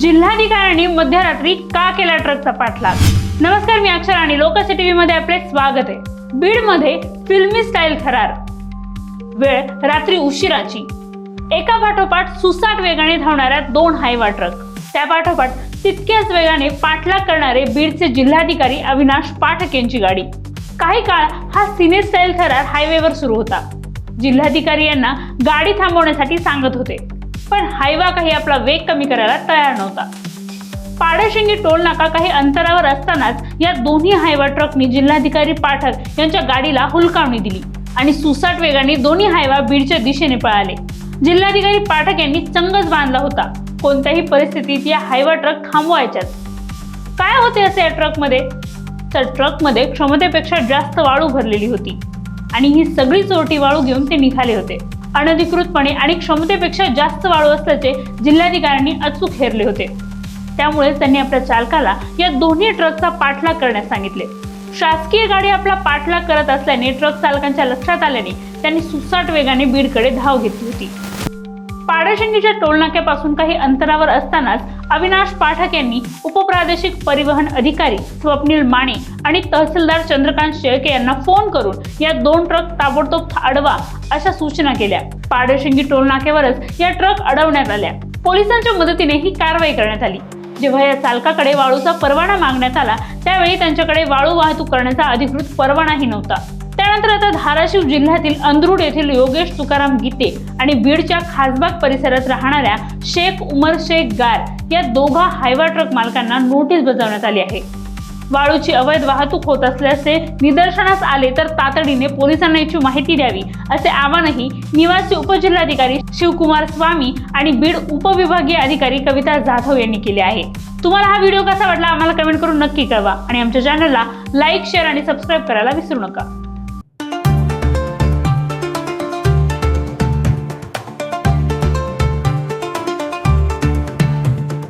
जिल्हाधिकाऱ्यांनी मध्यरात्री का केला ट्रकचा पाठलाग? नमस्कार मी अक्षर आणि लोकसी टीव्ही मध्ये आपले स्वागत आहे. बीडमध्ये फिल्मी स्टाईल थरार वेळ रात्री उशिराची. एका पाठोपाठ सुसाट वेगाने धावणाऱ्या दोन हायवा ट्रक त्या पाठोपाठ तितक्याच वेगाने पाठलाग करणारे बीडचे जिल्हाधिकारी अविनाश पाठक यांची गाडी. काही काळ हा सिने स्टाईल थरार हायवेवर सुरू होता. जिल्हाधिकारी यांना गाडी थांबवण्यासाठी सांगत होते. पण हायवा काही आपला वेग कमी करायला तयार नव्हता. पाडशिंगी टोल नाका काही अंतरावर असतानाच या दोन्ही हायवा ट्रकनी जिल्हाधिकारी पाठक यांच्या गाडीला हुलकावणी दिली आणि सुसाट वेगाने दोन्ही हायवा बीडच्या दिशेने पळाले. जिल्हाधिकारी पाठक यांनी चंगच बांधला होता. कोणत्याही परिस्थितीत या हायवा ट्रक थांबवायच्यात. काय होते असे या ट्रकमध्ये? तर ट्रकमध्ये क्षमतेपेक्षा जास्त वाळू भरलेली होती आणि ही सगळी चोरटी वाळू घेऊन ते निघाले होते. अनधिकृतपणे आणि क्षमतेपेक्षा जास्त वाळू असल्याचे जिल्हाधिकाऱ्यांनी अचूक हेरले होते. त्यामुळे त्यांनी आपल्या चालकाला या दोन्ही ट्रकचा पाठलाग करण्यास सांगितले. शासकीय गाडी आपला पाठलाग करत असल्याने ट्रक चालकांच्या लक्षात आल्याने त्यांनी सुसाट वेगाने बीडकडे धाव घेतली होती. पाडशिंगीच्या टोलनाक्यापासून काही अंतरावर असतानाच अविनाश पाठक यांनी उपप्रादेशिक परिवहन अधिकारी स्वप्नील माने आणि तहसीलदार चंद्रकांत शेळके यांना फोन करून या दोन ट्रक ताबडतोब अडवा अशा सूचना केल्या. पाडशिंगी टोलनाक्यावरच या ट्रक अडवण्यात आल्या. पोलिसांच्या मदतीने ही कारवाई करण्यात आली. जेव्हा या चालकाकडे वाळूचा परवाना मागण्यात आला त्यावेळी त्यांच्याकडे वाळू वाहतूक करण्याचा अधिकृत परवानाही नव्हता. त्यानंतर आता धाराशिव जिल्ह्यातील अंदरूड येथील योगेश तुकाराम गीते आणि बीडच्या खासबाग परिसरात राहणाऱ्या शेख उमर शेख गार या दोघा हायवा ट्रक मालकांना नोटीस बजावण्यात आली आहे. वाळूची अवैध वाहतूक होत असल्याचे निदर्शनास आले तर तातडीने पोलिसांना याची माहिती द्यावी असे आवाहनही निवासी उपजिल्हाधिकारी शिवकुमार स्वामी आणि बीड उपविभागीय अधिकारी कविता जाधव यांनी केले आहे. तुम्हाला हा व्हिडिओ कसा वाटला आम्हाला कमेंट करून नक्की कळवा आणि आमच्या चॅनलला लाईक शेअर आणि सबस्क्राईब करायला विसरू नका.